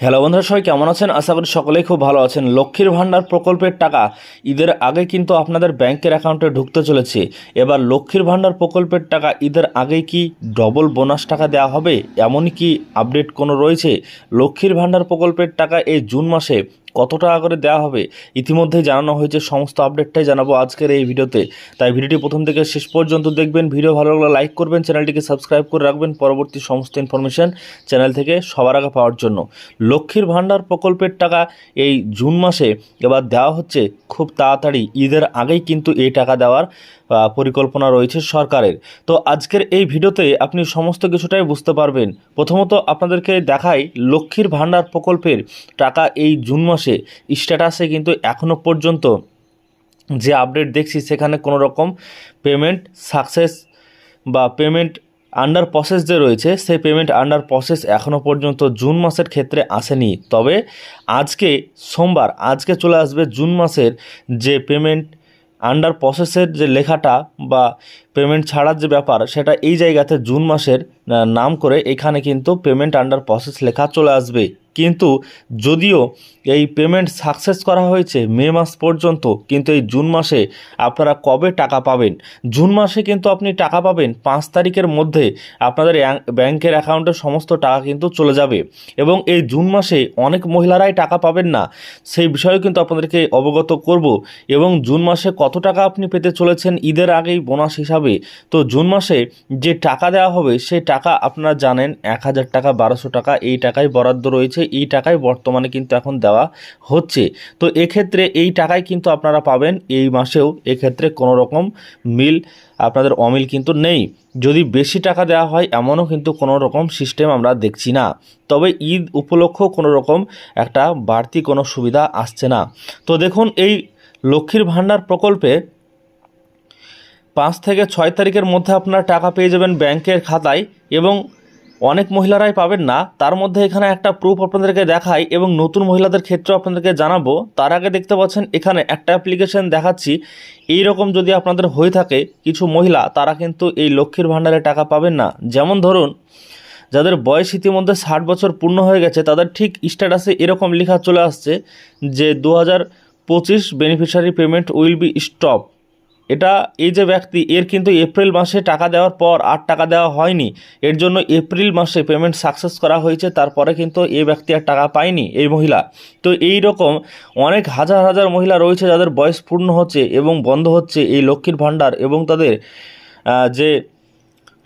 Hello বন্ধুরা, সবাই কেমন আছেন? আশা করি সকলেই খুব ভালো আছেন। লক্ষ্মীর ভাণ্ডার প্রকল্পের টাকা ঈদের আগে কিন্তু আপনাদের ব্যাংকের অ্যাকাউন্টে ঢুকতে চলেছে। এবার লক্ষ্মীর ভাণ্ডার প্রকল্পের টাকা ঈদের আগে কি ডবল বোনাস টাকা দেওয়া হবে? এমনই কি আপডেট কোনো রয়েছে? লক্ষ্মীর ভাণ্ডার প্রকল্পের টাকা এই জুন মাসে কত টাকা করে দেওয়া হবে, ইতিমধ্যেই জানানো হয়েছে, সমস্ত আপডেটটাই জানাব আজকের এই ভিডিওতে। তাই ভিডিওটি প্রথম থেকে শেষ পর্যন্ত দেখবেন, ভিডিও ভালো লাগলে লাইক করবেন, চ্যানেলটিকে সাবস্ক্রাইব করে রাখবেন, পরবর্তী সমস্ত ইনফরমেশন চ্যানেল থেকে সবার আগে পাওয়ার জন্য। লক্ষ্মীর ভাণ্ডার প্রকল্পের টাকা এই জুন মাসে এবার দেওয়া হচ্ছে, খুব তাড়াতাড়ি। ঈদের আগেই কিন্তু এই টাকা দেওয়ার পরিকল্পনা রয়েছে সরকারের। তো আজকের এই ভিডিওতে আপনি সমস্ত কিছুটাই বুঝতে পারবেন। প্রথমত আপনাদেরকে দেখাই লক্ষ্মীর ভাণ্ডার প্রকল্পের টাকা এই জুন মাসে স্ট্যাটাসে কিন্তু এখনও পর্যন্ত যে আপডেট দেখছি সেখানে কোনো রকম পেমেন্ট সাকসেস বা পেমেন্ট আন্ডার প্রসেস যে রয়েছে, সেই পেমেন্ট আন্ডার প্রসেস এখনও পর্যন্ত জুন মাসের ক্ষেত্রে আসেনি। তবে আজকে সোমবার, আজকে চলে আসবে জুন মাসের যে পেমেন্ট আন্ডার প্রসেসের যে লেখাটা বা পেমেন্ট ছাড়ার যে ব্যাপার, সেটা এই জায়গাতে জুন মাসের নাম করে এখানে কিন্তু পেমেন্ট আন্ডার প্রসেস লেখা চলে আসবে। কিন্তু যদিও এই পেমেন্ট সাকসেস করা হয়েছে মে মাস পর্যন্ত, কিন্তু এই জুন মাসে আপনারা কবে টাকা পাবেন? জুন মাসে কিন্তু আপনি টাকা পাবেন, পাঁচ তারিখের মধ্যে আপনাদের ব্যাংকের অ্যাকাউন্টে সমস্ত টাকা কিন্তু চলে যাবে। এবং এই জুন মাসে অনেক মহিলারাই টাকা পাবেন না, সেই বিষয়ে কিন্তু আপনাদেরকে অবগত করব। এবং জুন মাসে কত টাকা আপনি পেতে চলেছেন ঈদের আগেই বোনাস হিসাবে? তো জুন মাসে যে টাকা দেওয়া হবে, সেই টাকা আপনারা জানেন, এক হাজার টাকা, বারোশো টাকা, এই টাকাই বরাদ্দ রয়েছে এই টাকাই বর্তমানে কিন্তু এখন দেওয়া হচ্ছে। তো এক্ষেত্রে এই টাকায় কিন্তু আপনারা পাবেন এই মাসেও। এক্ষেত্রে কোনো রকম মিল আপনাদের অমিল কিন্তু নেই। যদি বেশি টাকা দেওয়া হয়, এমনও কিন্তু কোনো রকম সিস্টেম আমরা দেখছি না। তবে ঈদ উপলক্ষ কোনো রকম একটা বাড়তি কোনো সুবিধা আসছে না। তো দেখুন, এই লক্ষ্মীর ভাণ্ডার প্রকল্পে পাঁচ থেকে ছয় তারিখের মধ্যে আপনারা টাকা পেয়ে যাবেন ব্যাংকের খাতায় এবং অনেক মহিলারাই পাবেন না। তার মধ্যে এখানে একটা প্রুফ আপনাদেরকে দেখাই এবং নতুন মহিলাদের ক্ষেত্রে আপনাদেরকে জানাব। তার আগে দেখতে পাচ্ছেন, এখানে একটা অ্যাপ্লিকেশন দেখাচ্ছি। এই রকম যদি আপনাদের হয়ে থাকে কিছু মহিলা, তারা কিন্তু এই লক্ষ্মীর ভাণ্ডারে টাকা পাবেন না। যেমন ধরুন, যাদের বয়স ইতিমধ্যে ষাট বছর পূর্ণ হয়ে গেছে, তাদের ঠিক স্ট্যাটাসে এরকম লেখা চলে আসছে যে দু হাজার পঁচিশ beneficiary payment will be stop এটা এই যে ব্যক্তি, এর কিন্তু এপ্রিল মাসে টাকা দেওয়ার পর আর টাকা দেওয়া হয়নি। এর জন্য এপ্রিল মাসে পেমেন্ট সাকসেস করা হয়েছে, তারপরে কিন্তু এই ব্যক্তি আর টাকা পায়নি এই মহিলা। তো এই রকম অনেক হাজার হাজার মহিলা রয়েছে যাদের বয়স পূর্ণ হচ্ছে এবং বন্ধ হচ্ছে এই লক্ষ্মীর ভাণ্ডার এবং তাদের যে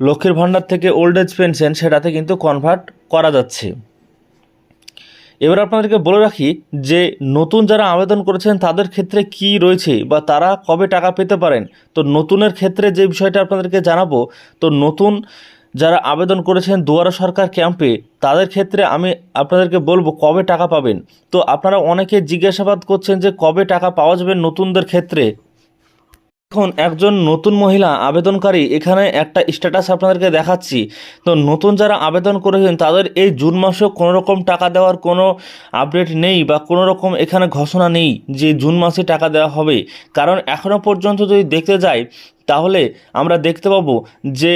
লক্ষ্মীর ভাণ্ডার থেকে ওল্ড এজ পেনশন সেটাতে কিন্তু কনভার্ট করা যাচ্ছে। এবার আপনাদেরকে বলে রাখি যে নতুন যারা আবেদন করেছেন, তাদের ক্ষেত্রে কি রয়েছে বা তারা কবে টাকা পেতে পারেন? তো নতুনের ক্ষেত্রে যে বিষয়টা আপনাদেরকে জানাব, তো নতুন যারা আবেদন করেছেন দুয়ারা সরকার ক্যাম্পে, তাদের ক্ষেত্রে আমি আপনাদেরকে বলব কবে টাকা পাবেন? তো আপনারা অনেকে জিজ্ঞাসাবাদ করছেন যে কবে টাকা পাওয়া যাবে নতুনদের ক্ষেত্রে। এখন একজন নতুন মহিলা আবেদনকারী, এখানে একটা স্ট্যাটাস আপনাদেরকে দেখাচ্ছি। তো নতুন যারা আবেদন করেছেন, তাদের এই জুন মাসেও কোনো রকম টাকা দেওয়ার কোনো আপডেট নেই বা কোনো রকম এখানে ঘোষণা নেই যে জুন মাসে টাকা দেওয়া হবে। কারণ এখনও পর্যন্ত যদি দেখতে যাই, তাহলে আমরা দেখতে পাবো যে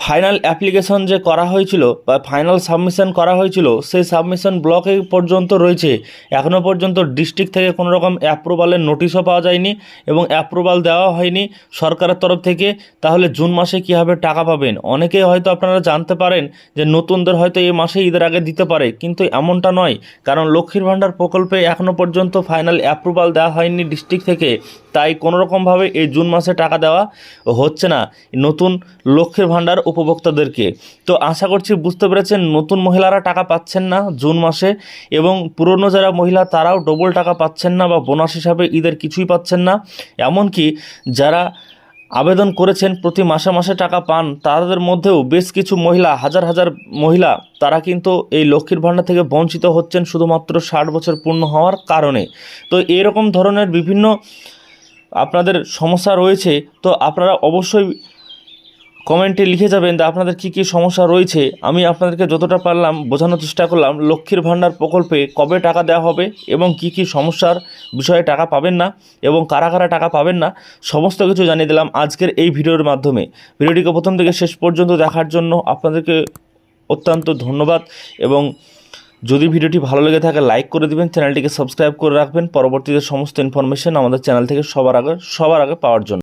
ফাইনাল অ্যাপ্লিকেশন যে করা হয়েছিল বা ফাইনাল সাবমিশন করা হয়েছিল, সেই সাবমিশন ব্লকে পর্যন্ত রয়েছে। এখনও পর্যন্ত ডিস্ট্রিক্ট থেকে কোনো রকম অ্যাপ্রুভালের নোটিশও পাওয়া যায়নি এবং অ্যাপ্রুভাল দেওয়া হয়নি সরকারের তরফ থেকে। তাহলে জুন মাসে কীভাবে টাকা পাবেন? অনেকেই হয়তো আপনারা জানতে পারেন যে নতুনদের হয়তো এই মাসে ঈদের আগে দিতে পারে, কিন্তু এমনটা নয়। কারণ লক্ষ্মীর ভাণ্ডার প্রকল্পে এখনও পর্যন্ত ফাইনাল অ্যাপ্রুভাল দেওয়া হয়নি ডিস্ট্রিক্ট থেকে। তাই কোনো রকমভাবে এই জুন মাসে টাকা দেওয়া হচ্ছে না। নতুন লক্ষ্মীর ভাণ্ডার উপভোক্তাদেরকে। তো আশা করছি বুঝতে পেরেছেন, নতুন মহিলারা টাকা পাচ্ছেন না জুন মাসে এবং পুরনো যারা মহিলা তারাও ডবল টাকা পাচ্ছেন না বা বোনাস হিসাবে ঈদের কিছুই পাচ্ছেন না। এমনকি যারা আবেদন করেছেন প্রতি মাসে মাসে টাকা পান, তাদের মধ্যেও বেশ কিছু মহিলা, হাজার হাজার মহিলা, তারা কিন্তু এই লক্ষ্মীর ভাণ্ডার থেকে বঞ্চিত হচ্ছেন শুধুমাত্র ষাট বছর পূর্ণ হওয়ার কারণে। তো এরকম ধরনের বিভিন্ন আপনাদের সমস্যা রয়েছে, তো আপনারা অবশ্যই কমেন্টে লিখে যাবেন যে আপনাদের কী কী সমস্যা রয়েছে। আমি আপনাদেরকে যতটা পারলাম বোঝানোর চেষ্টা করলাম, লক্ষ্মীর ভাণ্ডার প্রকল্পে কবে টাকা দেওয়া হবে এবং কি কি সমস্যার বিষয়ে টাকা পাবেন না এবং কারা কারা টাকা পাবেন না, সমস্ত কিছু জানিয়ে দিলাম আজকের এই ভিডিওর মাধ্যমে। ভিডিওটিকে প্রথম থেকে শেষ পর্যন্ত দেখার জন্য আপনাদেরকে অত্যন্ত ধন্যবাদ এবং যদি ভিডিওটি ভালো লেগে থাকে, লাইক করে দিবেন, চ্যানেলটিকে সাবস্ক্রাইব করে রাখবেন। পরবর্তীতে সমস্ত ইনফরমেশন আমাদের চ্যানেল থেকে সবার আগে সবার আগে পাওয়ার জন্য।